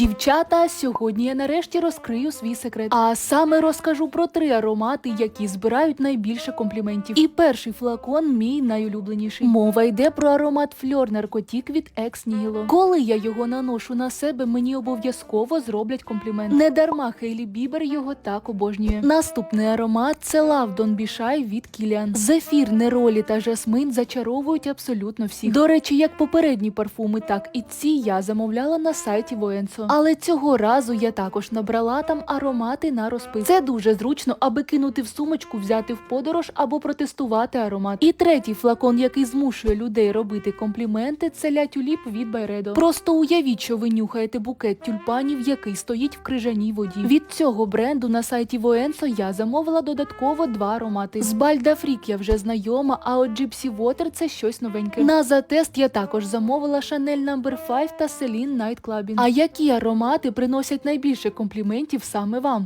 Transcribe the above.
Дівчата, сьогодні я нарешті розкрию свій секрет. А саме розкажу про три аромати, які збирають найбільше компліментів. І перший флакон мій найулюбленіший. Мова йде про аромат Фльор Наркотік від Екс Нігіло. Коли я його наношу на себе, мені обов'язково зроблять комплімент. Не дарма Хейлі Бібер його так обожнює. Наступний аромат це Don't Be від Кіліан. Зефір, неролі та жасмин зачаровують абсолютно всіх. До речі, як попередні парфуми, так і ці я замовляла на сайті Военсо. Але цього разу я також набрала там аромати на розпис. Це дуже зручно, аби кинути в сумочку, взяти в подорож або протестувати аромат. І третій флакон, який змушує людей робити компліменти, це ля тюліп від Байредо. Просто уявіть, що ви нюхаєте букет тюльпанів, який стоїть в крижаній воді. Від цього бренду на сайті Военсо я замовила додатково два аромати. З Бальда Фрік я вже знайома, а от Gypsy Water – це щось новеньке. На затест я також замовила Chanel No. 5 та Celine Night Clubbing. А які аромати приносять найбільше компліментів саме вам?